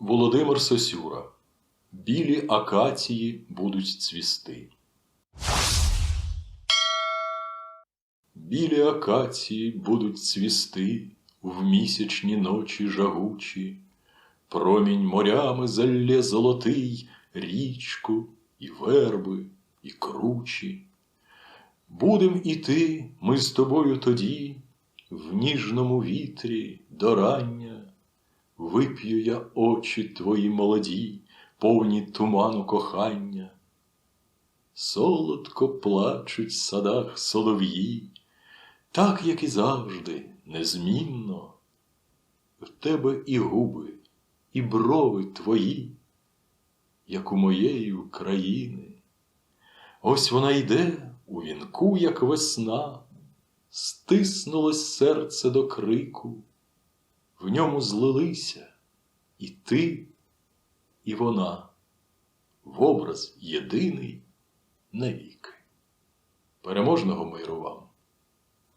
Володимир Сосюра. Білі акації будуть цвісти. Білі акації будуть цвісти в місячні ночі жагучі, промінь морями залє золотий річку і верби, і кручі. Будем іти ми з тобою тоді, в ніжному вітрі до рання. Вип'ю я очі твої молоді, повні туману кохання. Солодко плачуть в садах солов'ї, так, як і завжди, незмінно. В тебе і губи, і брови твої, як у моєї України. Ось вона йде у вінку, як весна, стиснулось серце до крику, в ньому злилися і ти, і вона, в образ єдиний навіки. Переможного миру вам!